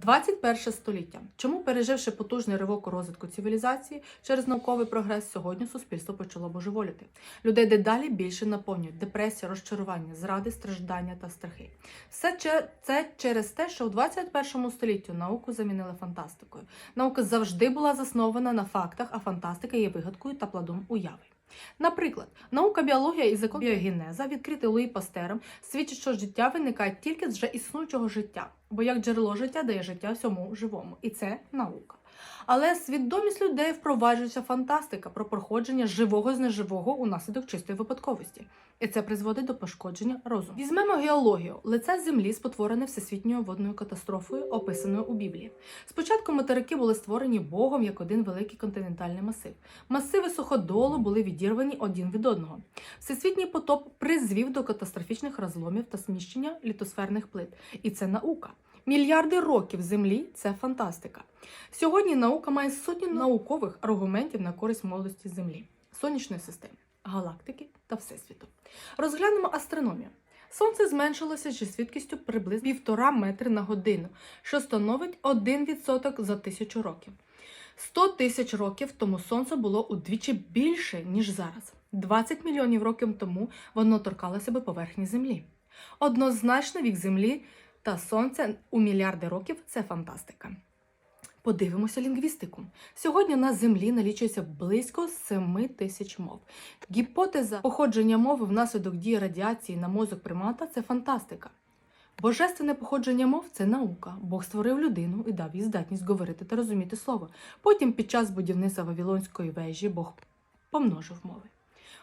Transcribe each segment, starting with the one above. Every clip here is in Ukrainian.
21 століття. Чому, переживши потужний ривок розвитку цивілізації через науковий прогрес, сьогодні суспільство почало божеволіти. Людей дедалі більше наповнюють депресія, розчарування, зради, страждання та страхи. Все це через те, що у 21 столітті науку замінили фантастикою. Наука завжди була заснована на фактах, а фантастика є вигадкою та плодом уяви. Наприклад, наука біологія і закон біогенеза, відкритий Луї Пастером, свідчить, що життя виникає тільки з вже існуючого життя, бо як джерело життя дає життя всьому живому, і це наука. Але свідомість людей впроваджується фантастика про проходження живого з неживого унаслідок чистої випадковості, і це призводить до пошкодження розуму. Візьмемо геологію. Лице землі спотворене всесвітньою водною катастрофою, описаною у Біблії. Спочатку материки були створені Богом як один великий континентальний масив. Масиви суходолу були відірвані один від одного. Всесвітній потоп призвів до катастрофічних розломів та зміщення літосферних плит. І це наука. Мільярди років землі це фантастика. Сьогодні наука має сотні наукових аргументів на користь молодості Землі, сонячної системи, галактики та всесвіту. Розглянемо астрономію. Сонце зменшилося зі швидкістю приблизно півтора метри на годину, що становить 1% за тисячу років. 100 тисяч років тому сонце було удвічі більше, ніж зараз. 20 мільйонів років тому воно торкалося би поверхні Землі. Однозначно вік Землі та Сонця у мільярди років це фантастика. Подивимося лінгвістику. Сьогодні на землі налічується близько 7 тисяч мов. Гіпотеза походження мови внаслідок дії радіації на мозок примата це фантастика. Божественне походження мов це наука. Бог створив людину і дав їй здатність говорити та розуміти слово. Потім, під час будівництва Вавилонської вежі, Бог помножив мови.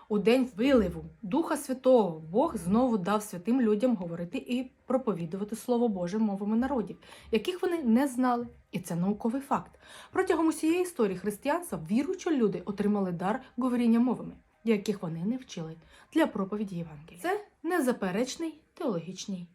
У день виливу Духа Святого Бог знову дав святим людям говорити і проповідувати Слово Боже мовами народів, яких вони не знали. І це науковий факт. Протягом усієї історії християнства віруючі люди отримали дар говоріння мовами, яких вони не вчили для проповіді Євангелія. Це незаперечний теологічний